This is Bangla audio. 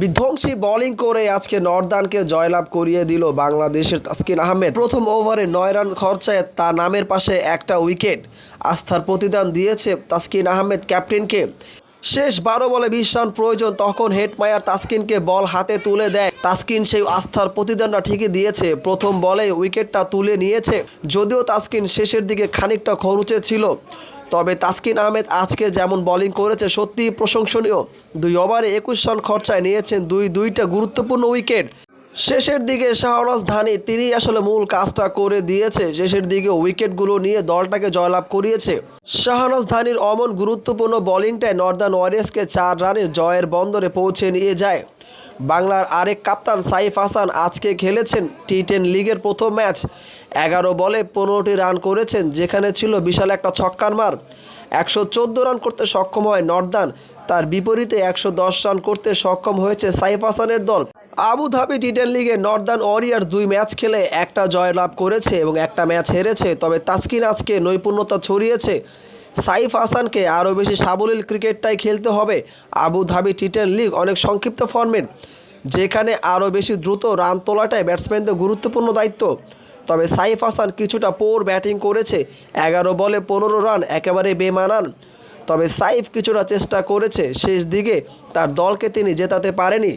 বিধ্বংসী বোলিং করে আজকে নর্দানকে জয়লাভ করিয়ে দিল বাংলাদেশের তাসকিন আহমেদ। প্রথম ওভারে নয় রান খরচায় তার নামের পাশে একটা উইকেট আস্থার প্রতিদান দিয়েছে তাসকিন আহমেদ ক্যাপ্টেনকে। শেষ বারো বলে বিশ রান প্রয়োজন, তখন হেডমায়ার তাসকিনকে বল হাতে তুলে দেয়। তাসকিন সেই আস্থার প্রতিদানটা ঠিকই দিয়েছে, প্রথম বলে উইকেটটা তুলে নিয়েছে। যদিও তাসকিন শেষের দিকে খানিকটা খরুচে ছিল। তবে তাসকিন আহমেদ আজকে যেমন বোলিং করেছে, সত্যিই প্রশংসনীয়। দুই ওভারে একুশ রান খরচায় নিয়েছেন দুই দুইটা গুরুত্বপূর্ণ উইকেট শেষের দিকে শাহনাজ ধানি তিনি আসলে মূল কাজটা করে দিয়েছে। শেষের দিকে উইকেটগুলো নিয়ে দলটাকে জয়লাভ করিয়েছে। শাহনাজ ধানির অমন গুরুত্বপূর্ণ বোলিংটায় নর্দার্ন ওয়ারিয়ার্সকে চার রানে জয়ের বন্দরে পৌঁছে নিয়ে যায়। বাংলার আরেক কাপ্তান সাইফ হাসান আজকে খেলেছেন টি টেন লিগের প্রথম ম্যাচ। এগারো বলে পনেরোটি রান করেছেন, যেখানে ছিল বিশাল একটা ছক্কার মার। একশো চোদ্দ রান করতে সক্ষম হয় নর্দান তার বিপরীতে একশো দশ রান করতে সক্ষম হয়েছে সাইফ হাসানের দল। আবুধাবি টি টেন লিগে নর্দার্ন ওয়ারিয়ার্স দুই ম্যাচ খেলে একটা জয় লাভ করেছে এবং একটা ম্যাচ হেরেছে, তবে তাসকিন আজকে নৈপুণ্যতা ছড়িয়েছে। সাইফ হাসানকে আরও বেশি সাবলীল ক্রিকেটটাই খেলতে হবে। Abu Dhabi T ten league অনেক সংক্ষিপ্ত ফর্মেট যেখানে আরও বেশি দ্রুত রান তোলাটাই ব্যাটসম্যানদের গুরুত্বপূর্ণ দায়িত্ব। তবে সাইফ হাসান কিছুটা পোর ব্যাটিং করেছে, এগারো বলে পনেরো রান একেবারে বেমানান। তবে সাইফ কিছুটা চেষ্টা করেছে, শেষ দিকে তার দলকে তিনি জেতাতে পারেনি।